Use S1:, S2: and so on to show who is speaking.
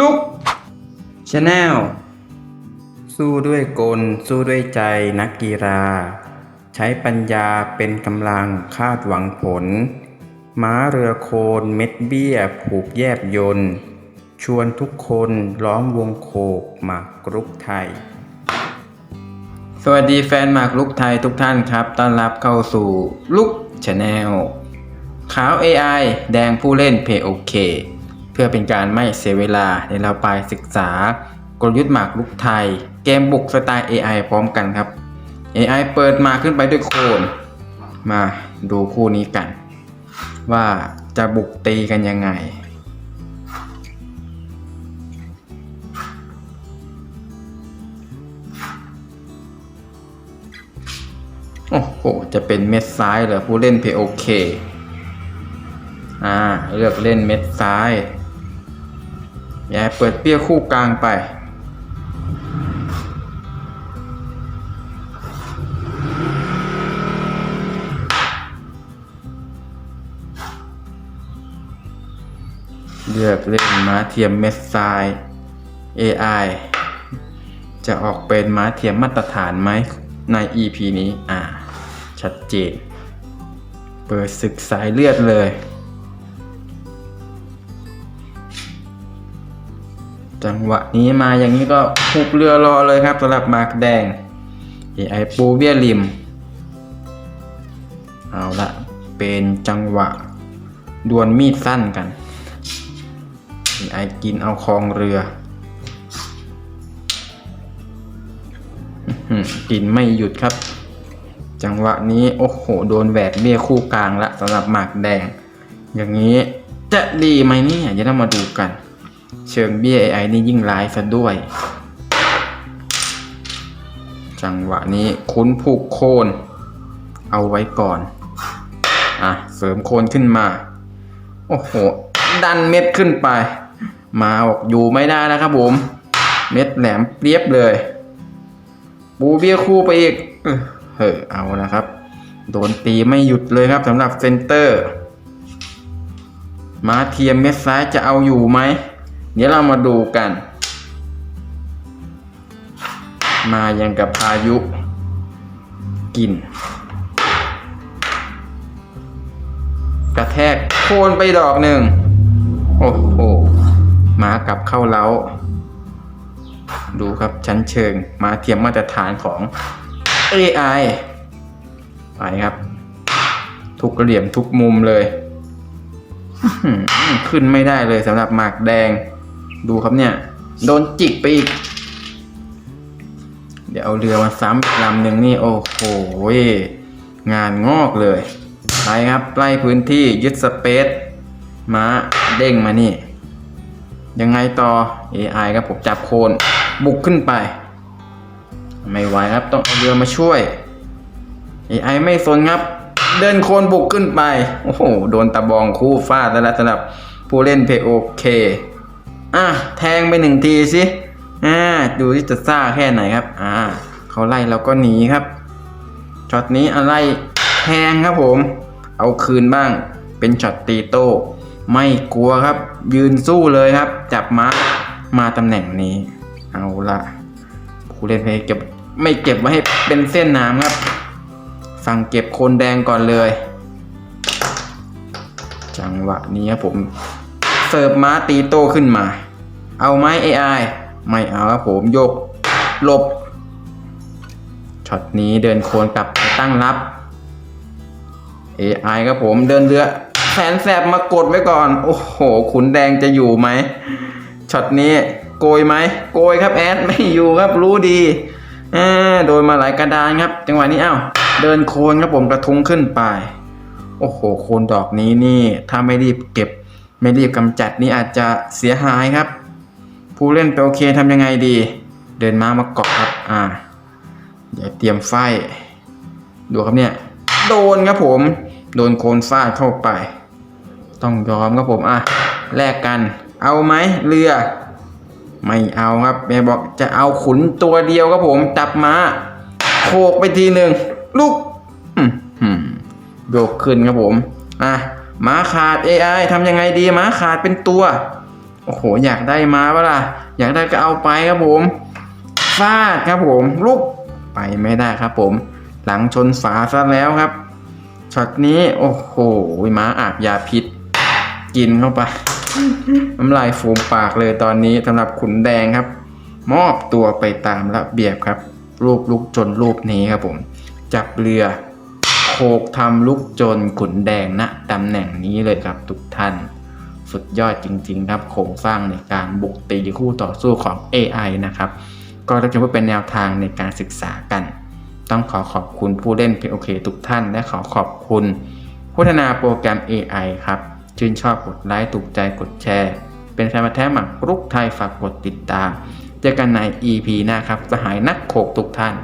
S1: ลุกชาแนลสู้ด้วยกล สู้ด้วยใจนักกีฬา ใช้ปัญญาเป็นกำลังคาดหวังผล ม้าเรือโคนเม็ดเบี้ย ผูกแยบยนต์ชวนทุกคนล้อมวงโคกหมากรุกไทย สวัสดีแฟนหมากลุกไทยทุกท่านครับ ต้อนรับเข้าสู่ลุกชาแนลขาว AI แดงผู้เล่นเพย์โอเค เพื่อเป็นการไม่เสียเวลาเดี๋ยวเราไปศึกษากลยุทธ์หมากลุกไทย เกมบุกสไตล์ AI พร้อมกันครับ AI เปิดมาขึ้นไปด้วยโคนมาดูคู่นี้กัน ว่าจะบุกตีกันยังไง โอ้โห จะเป็นเม็ดซ้ายเหรอผู้เล่นเพโอเค อ่า เลือกเล่นเม็ดซ้าย ยายเปิดเปี้ยคู่กลางไปเลือกเล่นม้าเทียมเม็ดซ้าย AI จะออกเป็นม้าเทียมมาตรฐานไหมใน EP นี้ อ่า ชัดเจน เปิดศึกสายเลือดเลย จังหวะนี้มาอย่างนี้ก็หุบเรือรอเลยครับสำหรับมาร์กแดง AI ปูเบี้ยริม เอาละเป็นจังหวะดวลมีดสั้นกัน AI กินเอาคองเรือกินไม่หยุดครับ จังหวะนี้โอ้โหโดนแหวกเบี้ยคู่กลางละสำหรับหมากแดง อย่างนี้จะดีไหมเนี่ยเดี๋ยวเรามาดูกัน เชิงเบี้ย AI นี่ยิ่งร้ายซะด้วย จังหวะนี้คุ้นผูกโคนเอาไว้ก่อน อะ เสริมโคนขึ้นมา โอ้โห ดันเม็ดขึ้นไป มาออกอยู่ไม่ได้แล้วครับผม เม็ดแหลมเปรียบเลย บูเบี้ยคู่ไปอีก เออเฮ้อเอานะครับ โดนตีไม่หยุดเลยครับสำหรับเซนเตอร์ มาเทียมเม็ดซ้ายจะเอาอยู่ไหม เดี๋ยวเรามาดูกัน มายังกับพายุกิน กระแทกโคนไปดอกหนึ่ง โอ้โหมากลับเข้าเล้า ดูครับชั้นเชิงมาเทียมมาตรฐานของ AI ไปครับ ทุกเหลี่ยมทุกมุมเลย ขึ้นไม่ได้เลยสำหรับหมากแดง ดูครับเนี่ย โดนจิกไปอีก เดี๋ยวเอาเรือมาซ้ำลำหนึ่งนี่ โอ้โห งานงอกเลยไปครับไล่พื้นที่ยึดสเปซม้าเด้งมานี่ ยังไงต่อ AI ครับผมจับโคนบุกขึ้นไป ไม่ไหวครับต้องเอาเรือมาช่วย AI ไม่สนครับ เดินโคนบุกขึ้นไป โอ้โห โดนตะบองคู่ฟาดแล้วสำหรับผู้เล่นเพโอเค อะแทงไปหนึ่งทีสิอ่าดูที่จะซ่าแค่ไหนครับ อ่าเขาไล่เราก็หนีครับช็อตนี้อะไรแทงครับผม เอาคืนบ้าง เป็นช็อตตีโต้ไม่กลัวครับ ยืนสู้เลยครับ จับมามาตำแหน่งนี้ เอาละผู้เล่นไม่เก็บไม่เก็บไว้ให้เป็นเส้นน้ำครับ สั่งเก็บโคนแดงก่อนเลย จังหวะนี้ครับผม เสิร์ฟม้าตีโต้ขึ้นมา เอาไหม AI ไม่เอาครับผมโยกหลบช็อตนี้เดินโคนกลับไปตั้งรับ AI ครับผมเดินเรือแขนแสบมากดไว้ก่อน โอ้โห ขุนแดงจะอยู่ไหมช็อตนี้โกยไหมโกยครับแอดไม่อยู่ครับรู้ดีอโดนมาหลายกระดานครับ จังหวะนี้อ้าวเดินโคนครับผมกระทุ้งขึ้นไป โอ้โห โคนดอกนี้นี่ ถ้าไม่รีบเก็บ ไม่รีบกำจัดนี่อาจจะเสียหายครับ ผู้เล่นไปโอเคทำยังไงดี เดินม้ามาเกาะครับ อ่า เดี๋ยวเตรียมไฟ ดูครับเนี่ย โดนครับผม โดนโคนฟาดเข้าไป ต้องยอมครับผมอะแลกกัน เอาไหมเรือ ไม่เอาครับแม่บอกจะเอาขุนตัวเดียวครับผมจับมาโขกไปทีหนึ่งลูกโยกขึ้นครับผม อะหมาขาด AI ทำยังไงดีหมาขาดเป็นตัว โอ้โหอยากได้มาปะล่ะอยากได้ก็เอาไปครับผมฟาดครับผมลุกไปไม่ได้ครับผม หลังชนฝาซะแล้วครับช็อตนี้โอ้โหม้าอาบยาพิษ กินเข้าไปน้ำลายฟูมปากเลยตอนนี้สำหรับขุนแดงครับ มอบตัวไปตามระเบียบครับรูปลุกจนรูปนี้ครับผม จับเรือโขกทำลุกจนขุนแดงณตำแหน่งนี้เลยครับทุกท่าน สุดยอดจริงๆครับโครงสร้างในการบุกตีคู่ต่อสู้ของ AI นะครับ ก็จะเพื่อเป็นแนวทางในการศึกษากัน ต้องขอขอบคุณผู้เล่น POK ทุกท่าน และขอขอบคุณพัฒนาโปรแกรม AI ครับ ชื่นชอบกดไลค์ถูกใจกดแชร์ เป็นแฟนมาแท้หมักรุกไทยฝากกดติดตาม เจอกันใน EP หน้าครับสหายนักโขกทุกท่าน